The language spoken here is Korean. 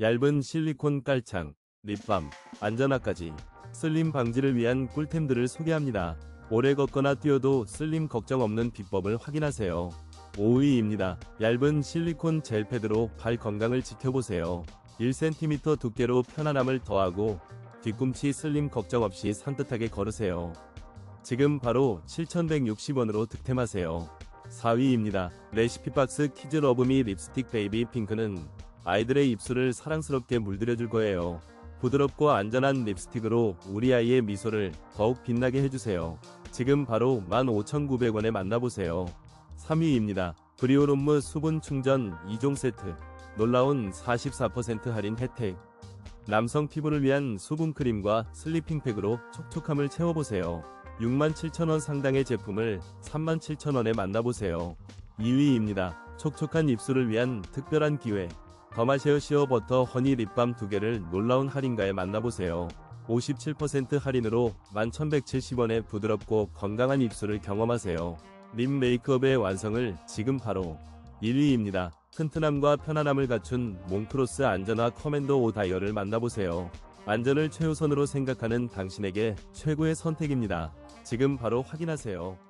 얇은 실리콘 깔창, 립밤, 안전화까지 슬림 방지를 위한 꿀템들을 소개합니다. 오래 걷거나 뛰어도 슬림 걱정 없는 비법을 확인하세요. 5위입니다. 얇은 실리콘 젤 패드로 발 건강을 지켜보세요. 1cm 두께로 편안함을 더하고 뒤꿈치 슬림 걱정 없이 산뜻하게 걸으세요. 지금 바로 7,160원으로 득템하세요. 4위입니다. 레시피 박스 키즈 러브미 립스틱 베이비 핑크는 아이들의 입술을 사랑스럽게 물들여줄 거예요. 부드럽고 안전한 립스틱으로 우리 아이의 미소를 더욱 빛나게 해주세요. 지금 바로 15,900원에 만나보세요. 3위입니다. 브리오롬무 수분 충전 2종 세트. 놀라운 44% 할인 혜택. 남성 피부를 위한 수분 크림과 슬리핑 팩으로 촉촉함을 채워보세요. 67,000원 상당의 제품을 37,000원에 만나보세요. 2위입니다. 촉촉한 입술을 위한 특별한 기회. 더마쉐어 시어 버터 허니 립밤 2개를 놀라운 할인가에 만나보세요. 57% 할인으로 11,170원에 부드럽고 건강한 입술을 경험하세요. 립 메이크업의 완성을 지금 바로 1위입니다. 튼튼함과 편안함을 갖춘 몽크로스 안전화 커맨더 5 다이얼을 만나보세요. 안전을 최우선으로 생각하는 당신에게 최고의 선택입니다. 지금 바로 확인하세요.